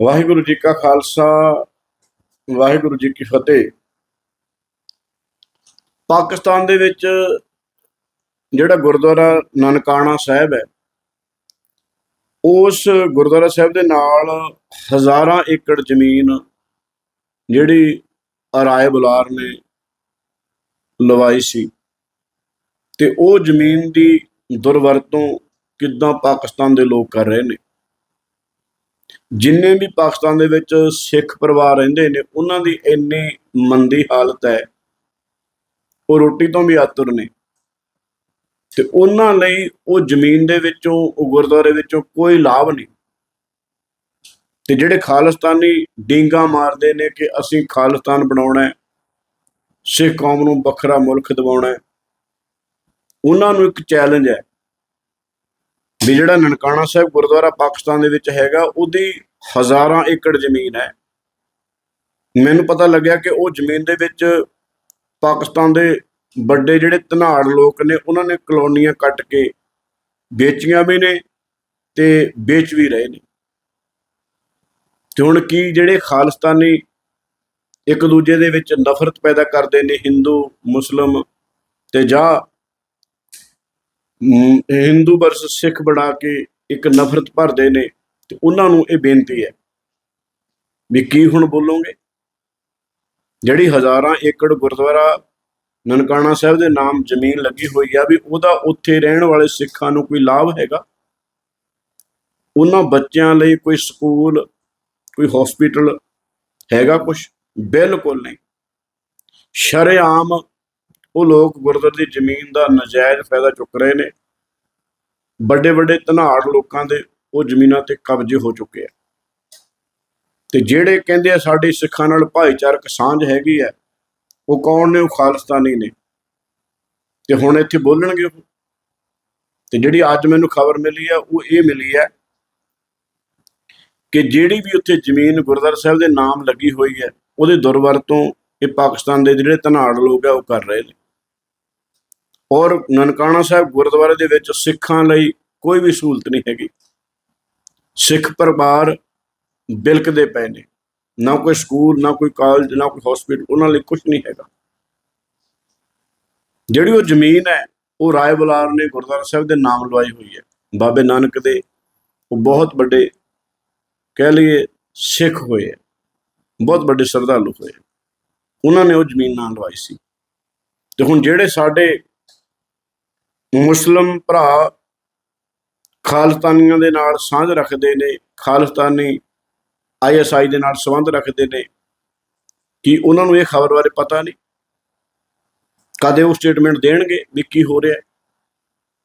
ਵਾਹਿਗੁਰੂ ਜੀ ਕਾ ਖਾਲਸਾ, ਵਾਹਿਗੁਰੂ ਜੀ ਕੀ ਫਤਿਹ। ਪਾਕਿਸਤਾਨ ਦੇ ਵਿੱਚ ਜਿਹੜਾ ਗੁਰਦੁਆਰਾ ਨਨਕਾਣਾ ਸਾਹਿਬ ਹੈ, ਉਸ ਗੁਰਦੁਆਰਾ ਸਾਹਿਬ ਦੇ ਨਾਲ ਹਜ਼ਾਰਾਂ ਏਕੜ ਜ਼ਮੀਨ ਜਿਹੜੀ ਰਾਏ ਬੁਲਾਰ ਨੇ ਲਵਾਈ ਸੀ ਤੇ ਉਹ ਜ਼ਮੀਨ ਦੀ ਦੁਰਵਰਤੋਂ ਕਿੱਦਾਂ ਪਾਕਿਸਤਾਨ ਦੇ ਲੋਕ ਕਰ ਰਹੇ ਨੇ? ਜਿੰਨੇ ਵੀ ਪਾਕਿਸਤਾਨ ਦੇ ਵਿੱਚ ਸਿੱਖ ਪਰਿਵਾਰ ਰਹਿੰਦੇ ਨੇ, ਉਹਨਾਂ ਦੀ ਇੰਨੀ ਮੰਦੀ ਹਾਲਤ ਹੈ। ਉਹ ਰੋਟੀ ਤੋਂ ਵੀ ਆਤੁਰ ਨੇ। ਤੇ ਉਹਨਾਂ ਲਈ ਉਹ ਜ਼ਮੀਨ ਦੇ ਵਿੱਚੋਂ, ਉਹ ਗੁਰਦੁਆਰੇ ਵਿੱਚੋਂ ਕੋਈ ਲਾਭ ਨਹੀਂ। ਤੇ ਜਿਹੜੇ ਖਾਲਿਸਤਾਨੀ ਡੀਂਗਾ ਮਾਰਦੇ ਨੇ ਕਿ ਅਸੀਂ ਖਾਲਿਸਤਾਨ ਬਣਾਉਣਾ ਹੈ, ਸਿੱਖ ਕੌਮ ਨੂੰ ਵੱਖਰਾ ਮੁਲਕ ਦਿਵਾਉਣਾ ਹੈ, ਉਹਨਾਂ ਨੂੰ ਇੱਕ ਚੈਲੰਜ ਹੈ। ਵੀ ਜਿਹੜਾ ਨਨਕਾਣਾ ਸਾਹਿਬ ਗੁਰਦੁਆਰਾ ਪਾਕਿਸਤਾਨ ਦੇ ਵਿੱਚ ਹੈਗਾ, ਉਹਦੀ ਹਜ਼ਾਰਾਂ ਏਕੜ ਜ਼ਮੀਨ ਹੈ। ਮੈਨੂੰ ਪਤਾ ਲੱਗਿਆ ਕਿ ਉਹ ਜ਼ਮੀਨ ਦੇ ਵਿੱਚ ਪਾਕਿਸਤਾਨ ਦੇ ਵੱਡੇ ਜਿਹੜੇ ਧਨਾੜ ਲੋਕ ਨੇ ਉਹਨਾਂ ਨੇ ਕਲੋਨੀਆਂ ਕੱਟ ਕੇ ਵੇਚੀਆਂ ਵੀ ਨੇ ਤੇ ਵੇਚ ਵੀ ਰਹੇ ਨੇ। ਤੇ ਹੁਣ ਕੀ ਜਿਹੜੇ ਖਾਲਿਸਤਾਨੀ ਇੱਕ ਦੂਜੇ ਦੇ ਵਿੱਚ ਨਫ਼ਰਤ ਪੈਦਾ ਕਰਦੇ ਨੇ ਹਿੰਦੂ ਮੁਸਲਮ ਤੇ ਜਾਂ ਮ, ਹਿੰਦੂ ਵਰਸ ਸਿੱਖ ਬਣਾ ਕੇ ਇੱਕ ਨਫ਼ਰਤ ਭਰਦੇ ਨੇ ਤੇ ਉਹਨਾਂ ਨੂੰ ਇਹ ਬੇਨਤੀ ਹੈ ਵੀ ਕੀ ਹੁਣ ਬੋਲੋਗੇ? ਜਿਹੜੀ ਹਜ਼ਾਰਾਂ ਏਕੜ ਗੁਰਦੁਆਰਾ ਨਨਕਾਣਾ ਸਾਹਿਬ ਦੇ ਨਾਮ ਜ਼ਮੀਨ ਲੱਗੀ ਹੋਈ ਆ ਵੀ ਉਹਦਾ ਉੱਥੇ ਰਹਿਣ ਵਾਲੇ ਸਿੱਖਾਂ ਨੂੰ ਕੋਈ ਲਾਭ ਹੈਗਾ? ਉਹਨਾਂ ਬੱਚਿਆਂ ਲਈ ਕੋਈ ਸਕੂਲ, ਕੋਈ ਹਸਪੀਟਲ ਹੈਗਾ ਕੁਝ ਬਿਲਕੁਲ ਨਹੀਂ। ਸ਼ਰੇਆਮ ਉਹ ਲੋਕ ਗੁਰਦੁਆਰੇ ਦੀ ਜ਼ਮੀਨ ਦਾ ਨਜਾਇਜ਼ ਫਾਇਦਾ ਚੁੱਕ ਰਹੇ ਨੇ। ਵੱਡੇ ਵੱਡੇ ਧਨਾੜ ਲੋਕਾਂ ਦੇ ਉਹ ਜ਼ਮੀਨਾਂ ਤੇ ਕਬਜ਼ੇ ਹੋ ਚੁੱਕੇ ਆ। ਤੇ ਜਿਹੜੇ ਕਹਿੰਦੇ ਆ ਸਾਡੇ ਸਿੱਖਾਂ ਨਾਲ ਭਾਈਚਾਰਕ ਸਾਂਝ ਹੈਗੀ ਆ, ਉਹ ਕੌਣ ਨੇ? ਉਹ ਖਾਲਿਸਤਾਨੀ ਨੇ। ਤੇ ਹੁਣ ਇੱਥੇ ਬੋਲਣਗੇ ਉਹ। ਤੇ ਜਿਹੜੀ ਅੱਜ ਮੈਨੂੰ ਖਬਰ ਮਿਲੀ ਆ, ਉਹ ਇਹ ਮਿਲੀ ਹੈ ਕਿ ਜਿਹੜੀ ਵੀ ਉੱਥੇ ਜ਼ਮੀਨ ਗੁਰਦੁਆਰਾ ਸਾਹਿਬ ਦੇ ਨਾਮ ਲੱਗੀ ਹੋਈ ਹੈ ਉਹਦੇ ਦੁਰਵਰਤੋਂ ਇਹ ਪਾਕਿਸਤਾਨ ਦੇ ਜਿਹੜੇ ਧਨਾੜ ਲੋਕ ਆ, ਉਹ ਕਰ ਰਹੇ ਨੇ। ਔਰ ਨਨਕਾਣਾ ਸਾਹਿਬ ਗੁਰਦੁਆਰੇ ਦੇ ਵਿੱਚ ਸਿੱਖਾਂ ਲਈ ਕੋਈ ਵੀ ਸਹੂਲਤ ਨਹੀਂ ਹੈਗੀ। ਸਿੱਖ ਪਰਿਵਾਰ ਬਿਲਕਦੇ ਪਏ ਨੇ। ਨਾ ਕੋਈ ਸਕੂਲ, ਨਾ ਕੋਈ ਕਾਲਜ ਨਾ ਕੋਈ ਹਸਪੀਟਲ ਉਹਨਾਂ ਲਈ ਕੁਝ ਨਹੀਂ ਹੈਗਾ। ਜਿਹੜੀ ਉਹ ਜ਼ਮੀਨ ਹੈ, ਉਹ ਰਾਏ ਬੁਲਾਰ ਨੇ ਗੁਰਦੁਆਰਾ ਸਾਹਿਬ ਦੇ ਨਾਮ ਲਵਾਈ ਹੋਈ ਹੈ। ਬਾਬੇ ਨਾਨਕ ਦੇ ਉਹ ਬਹੁਤ ਵੱਡੇ ਕਹਿ ਲਈਏ ਸਿੱਖ ਹੋਏ ਹੈ। ਬਹੁਤ ਵੱਡੇ ਸ਼ਰਧਾਲੂ ਹੋਏ ਉਹਨਾਂ ਨੇ ਉਹ ਜ਼ਮੀਨ ਨਾਲ ਲਵਾਈ ਸੀ। ਤੇ ਹੁਣ ਜਿਹੜੇ ਸਾਡੇ ਮੁਸਲਮ ਭਰਾ ਖਾਲਸਤਾਨੀਆਂ ਦੇ ਨਾਲ ਸਾਂਝ ਰੱਖਦੇ ਨੇ, ਖਾਲਿਸਤਾਨੀ ਆਈਐਸਆਈ ਦੇ ਨਾਲ ਸੰਬੰਧ ਰੱਖਦੇ ਨੇ। ਕਿ ਉਹਨਾਂ ਨੂੰ ਇਹ ਖਬਰ ਬਾਰੇ ਪਤਾ ਨਹੀਂ? ਕਦੇ ਉਹ ਸਟੇਟਮੈਂਟ ਦੇਣਗੇ ਵੀ ਕੀ ਹੋ ਰਿਹਾ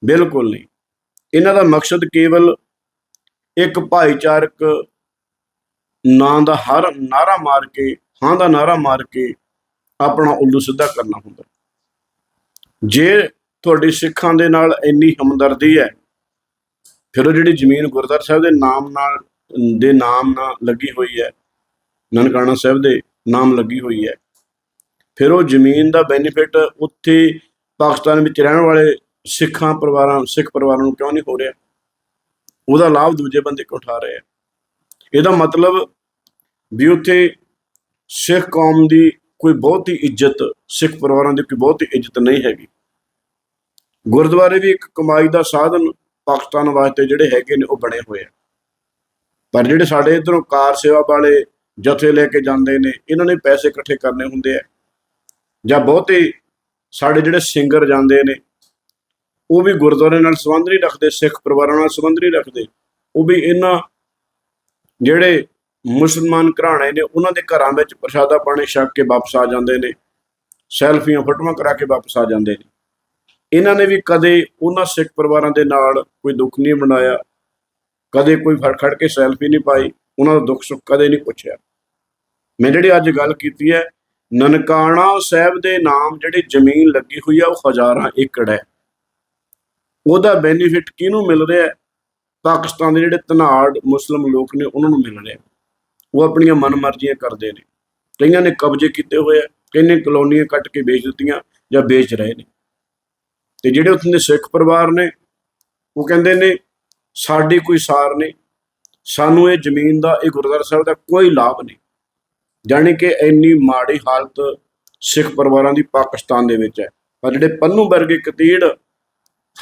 ਬਿਲਕੁਲ ਨਹੀਂ। ਇਹਨਾਂ ਦਾ ਮਕਸਦ ਕੇਵਲ ਇੱਕ ਭਾਈਚਾਰਕ ਨਾਂ ਦਾ ਹਰ ਨਾਰਾ ਮਾਰ ਕੇ, ਹਾਂ ਦਾ ਨਾਰਾ ਮਾਰ ਕੇ ਆਪਣਾ ਉੱਲੂ ਸਿੱਧਾ ਕਰਨਾ ਹੁੰਦਾ। ਜੇ ਤੁਹਾਡੀ ਸਿੱਖਾਂ ਦੇ ਨਾਲ ਇੰਨੀ ਹਮਦਰਦੀ ਹੈ ਫਿਰ ਉਹ ਜਿਹੜੀ ਜ਼ਮੀਨ ਗੁਰਦੁਆਰਾ ਸਾਹਿਬ ਦੇ ਨਾਮ ਨਾਲ, ਦੇ ਨਾਮ ਨਾਲ ਲੱਗੀ ਹੋਈ ਹੈ, ਨਨਕਾਣਾ ਸਾਹਿਬ ਦੇ ਨਾਮ ਲੱਗੀ ਹੋਈ ਹੈ, ਫਿਰ ਉਹ ਜ਼ਮੀਨ ਦਾ ਬੈਨੀਫਿਟ ਉੱਥੇ ਪਾਕਿਸਤਾਨ ਵਿੱਚ ਰਹਿਣ ਵਾਲੇ ਸਿੱਖਾਂ ਪਰਿਵਾਰਾਂ, ਸਿੱਖ ਪਰਿਵਾਰਾਂ ਨੂੰ ਕਿਉਂ ਨਹੀਂ ਹੋ ਰਿਹਾ? ਉਹਦਾ ਲਾਭ ਦੂਜੇ ਬੰਦੇ ਕਿਉਂ ਉਠਾ ਰਹੇ ਆ? ਇਹਦਾ ਮਤਲਬ ਵੀ ਉੱਥੇ ਸਿੱਖ ਕੌਮ ਦੀ ਕੋਈ ਬਹੁਤੀ ਇੱਜ਼ਤ, ਸਿੱਖ ਪਰਿਵਾਰਾਂ ਦੀ ਕੋਈ ਬਹੁਤੀ ਇੱਜ਼ਤ ਨਹੀਂ ਹੈਗੀ। ਗੁਰਦੁਆਰੇ ਵੀ ਇੱਕ ਕਮਾਈ ਦਾ ਸਾਧਨ ਪਾਕਿਸਤਾਨ ਵਾਸਤੇ ਜਿਹੜੇ ਹੈਗੇ ਨੇ ਉਹ ਬਣੇ ਹੋਏ ਆ। ਪਰ ਜਿਹੜੇ ਸਾਡੇ ਇਧਰੋਂ ਕਾਰ ਸੇਵਾ ਵਾਲੇ ਜਥੇ ਲੈ ਕੇ ਜਾਂਦੇ ਨੇ, ਇਹਨਾਂ ਨੇ ਪੈਸੇ ਇਕੱਠੇ ਕਰਨੇ ਹੁੰਦੇ ਆ। ਜਾਂ ਬਹੁਤੇ ਸਾਡੇ ਜਿਹੜੇ ਸਿੰਗਰ ਜਾਂਦੇ ਨੇ, ਉਹ ਵੀ ਗੁਰਦੁਆਰੇ ਨਾਲ ਸੰਬੰਧ ਨਹੀਂ ਰੱਖਦੇ, ਸਿੱਖ ਪਰਿਵਾਰਾਂ ਨਾਲ ਸੰਬੰਧ ਨਹੀਂ ਰੱਖਦੇ। ਉਹ ਵੀ ਇਹਨਾਂ ਜਿਹੜੇ ਮੁਸਲਮਾਨ ਘਰਾਣੇ ਨੇ, ਉਹਨਾਂ ਦੇ ਘਰਾਂ ਵਿੱਚ ਪ੍ਰਸ਼ਾਦਾ ਪਾਣੀ ਛਕ ਕੇ ਵਾਪਸ ਆ ਜਾਂਦੇ ਨੇ, ਸੈਲਫੀਆਂ, ਫੋਟੋਆਂ ਕਰਾ ਕੇ ਵਾਪਸ ਆ ਜਾਂਦੇ ਨੇ। ਇਹਨਾਂ ਨੇ ਵੀ ਕਦੇ ਉਹਨਾਂ ਸਿੱਖ ਪਰਿਵਾਰਾਂ ਦੇ ਨਾਲ ਕੋਈ ਦੁੱਖ ਨਹੀਂ ਮਨਾਇਆ ਕਦੇ ਕੋਈ ਫੜ ਖੜ ਕੇ ਸੈਲਫੀ ਨਹੀਂ ਪਾਈ, ਉਹਨਾਂ ਦਾ ਦੁੱਖ ਸੁੱਖ ਕਦੇ ਨਹੀਂ ਪੁੱਛਿਆ। ਮੈਂ ਜਿਹੜੀ ਅੱਜ ਗੱਲ ਕੀਤੀ ਹੈ, ਨਨਕਾਣਾ ਸਾਹਿਬ ਦੇ ਨਾਮ ਜਿਹੜੀ ਜ਼ਮੀਨ ਲੱਗੀ ਹੋਈ ਆ, ਉਹ ਹਜ਼ਾਰਾਂ ਏਕੜ ਹੈ। ਉਹਦਾ ਬੈਨੀਫਿਟ ਕਿਹਨੂੰ ਮਿਲ ਰਿਹਾ ਹੈ? ਪਾਕਿਸਤਾਨ ਦੇ ਜਿਹੜੇ ਧਨਾੜ ਮੁਸਲਮ ਲੋਕ ਨੇ, ਉਹਨਾਂ ਨੂੰ ਮਿਲ ਰਿਹਾ ਉਹ ਆਪਣੀਆਂ ਮਨਮਰਜ਼ੀਆਂ ਕਰਦੇ ਨੇ। ਕਈਆਂ ਨੇ ਕਬਜ਼ੇ ਕੀਤੇ ਹੋਏ ਆ, ਕਈਆਂ ਨੇ ਕਲੋਨੀਆਂ ਕੱਟ ਕੇ ਵੇਚ ਦਿੱਤੀਆਂ ਜਾਂ ਵੇਚ ਰਹੇ ਨੇ। ਤੇ ਜਿਹੜੇ ਉੱਥੇ ਦੇ ਸਿੱਖ ਪਰਿਵਾਰ ਨੇ, ਉਹ ਕਹਿੰਦੇ ਨੇ, ਸਾਡੀ ਕੋਈ ਸਾਰ ਨਹੀਂ। ਸਾਨੂੰ ਇਹ ਜ਼ਮੀਨ ਦਾ, ਇਹ ਗੁਰਦੁਆਰਾ ਸਾਹਿਬ ਦਾ ਕੋਈ ਲਾਭ ਨਹੀਂ। ਜਾਣੀ ਕਿ ਇੰਨੀ ਮਾੜੀ ਹਾਲਤ ਸਿੱਖ ਪਰਿਵਾਰਾਂ ਦੀ ਪਾਕਿਸਤਾਨ ਦੇ ਵਿੱਚ ਹੈ। ਪਰ ਜਿਹੜੇ ਪੰਨੂ ਵਰਗੇ ਕਤੀੜ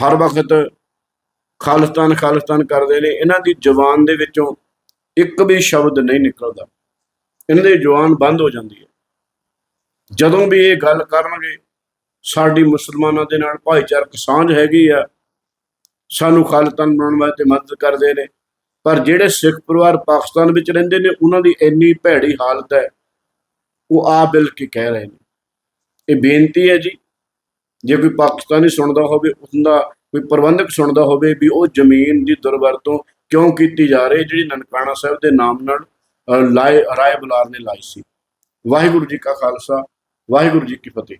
ਹਰ ਵਕਤ ਖਾਲਿਸਤਾਨ ਖਾਲਿਸਤਾਨ ਕਰਦੇ ਨੇ, ਇਹਨਾਂ ਦੀ ਜ਼ੁਬਾਨ ਦੇ ਵਿੱਚੋਂ ਇੱਕ ਵੀ ਸ਼ਬਦ ਨਹੀਂ ਨਿਕਲਦਾ। ਇਹਨਾਂ ਦੀ ਜ਼ੁਬਾਨ ਬੰਦ ਹੋ ਜਾਂਦੀ ਹੈ। ਜਦੋਂ ਵੀ ਇਹ ਗੱਲ ਕਰਨਗੇ ਸਾਡੀ ਮੁਸਲਮਾਨਾਂ ਦੇ ਨਾਲ ਭਾਈਚਾਰਕ ਸਾਂਝ ਹੈਗੀ ਆ। ਸਾਨੂੰ ਖਾਲਿਸਤਾਨ ਬਣਾਉਣ ਵਾਸਤੇ ਮਦਦ ਕਰਦੇ ਨੇ। ਪਰ ਜਿਹੜੇ ਸਿੱਖ ਪਰਿਵਾਰ ਪਾਕਿਸਤਾਨ ਵਿੱਚ ਰਹਿੰਦੇ ਨੇ, ਉਹਨਾਂ ਦੀ ਇੰਨੀ ਭੈੜੀ ਹਾਲਤ ਹੈ, ਉਹ ਆ ਬਿਲ ਕੇ ਕਹਿ ਰਹੇ ਨੇ। ਇਹ ਬੇਨਤੀ ਹੈ ਜੀ, ਜੇ ਕੋਈ ਪਾਕਿਸਤਾਨੀ ਸੁਣਦਾ ਹੋਵੇ, ਉਹਦਾ ਕੋਈ ਪ੍ਰਬੰਧਕ ਸੁਣਦਾ ਹੋਵੇ ਵੀ ਉਹ ਜ਼ਮੀਨ ਦੀ ਦੁਰਵਰਤੋਂ ਕਿਉਂ ਕੀਤੀ ਜਾ ਰਹੀ ਜਿਹੜੀ ਨਨਕਾਣਾ ਸਾਹਿਬ ਦੇ ਨਾਮ ਨਾਲ ਲਾਏ, ਰਾਏ ਬੁਲਾਰ ਨੇ ਲਾਈ ਸੀ। ਵਾਹਿਗੁਰੂ ਜੀ ਕਾ ਖਾਲਸਾ, ਵਾਹਿਗੁਰੂ ਜੀ ਕੀ ਫਤਿਹ।